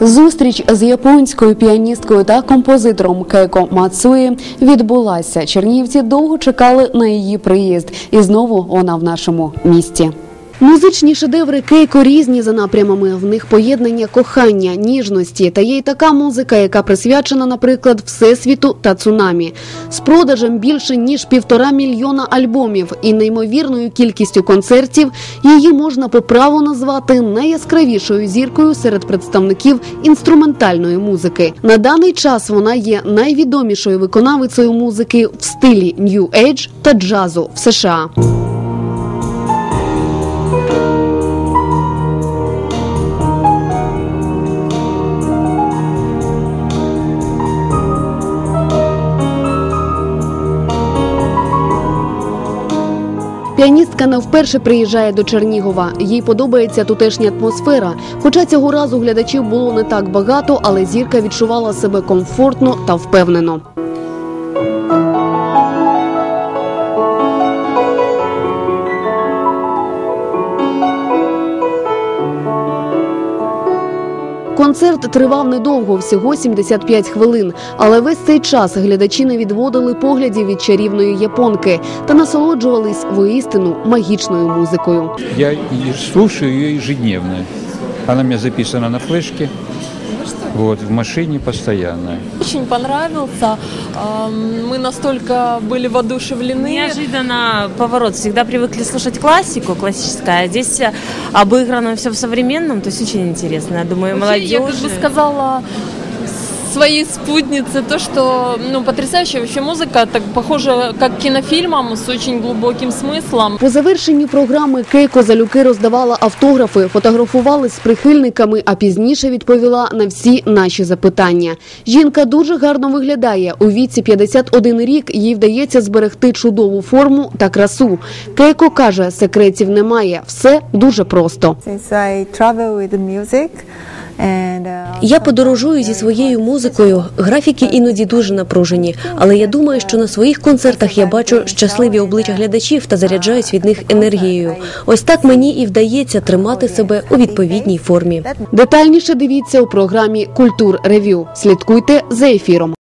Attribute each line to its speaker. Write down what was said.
Speaker 1: Зустріч з японською піаністкою та композитором Кейко Мацуї відбулася. Чернігівці довго чекали на її приїзд, і знову вона в нашому місті. Музичні шедеври Кейко різні за напрямами. В них поєднання кохання, ніжності та є й така музика, яка присвячена, наприклад, всесвіту та цунамі. З продажем більше ніж півтора мільйона альбомів і неймовірною кількістю концертів її можна по праву назвати найяскравішою зіркою серед представників інструментальної музики. На даний час вона є найвідомішою виконавицею музики в стилі Age та джазу в США. Піаністка не вперше приїжджає до Чернігова. Їй подобається тутешня атмосфера. Хоча цього разу глядачів було не так багато, але зірка відчувала себе комфортно та впевнено. Концерт тривав недовго, всього 75 хвилин. Але весь цей час глядачі не відводили поглядів від чарівної японки та насолоджувались воістину магічною музикою.
Speaker 2: Я и слушаю ежедневно. Она у меня записана на флешке. Вот, в машине постоянно.
Speaker 3: Очень понравился. Мы настолько были воодушевлены.
Speaker 4: Неожиданно поворот. Всегда привыкли слушать классику, классическая. А здесь э, обыграно все в современном, то есть очень интересно. Я думаю,
Speaker 3: Вообще,
Speaker 4: молодежь.
Speaker 3: Я как бы сказала своей спутнице то, что ну, потрясающая вообще музыка, так похоже как к кинофильмам с очень глубоким смыслом.
Speaker 1: По завершенні програми Кейко залюки роздавала автографи, фотографувалась з прихильниками, а пізніше відповіла на всі наші запитання. Жінка дуже гарно виглядає. У віці 51 рік їй вдається зберегти чудову форму та красу. Кейко каже, секретів немає, все дуже просто.
Speaker 5: Since I travel with music
Speaker 6: Я подорожую зі своєю музикою. Графіки іноді дуже напружені, але я думаю, що на своїх концертах я бачу щасливі обличчя глядачів та заряджаюсь від них енергією. Ось так мені і вдається тримати себе у відповідній формі.
Speaker 1: Детальніше дивіться у програмі Культур Ревю. Слідкуйте за ефіром.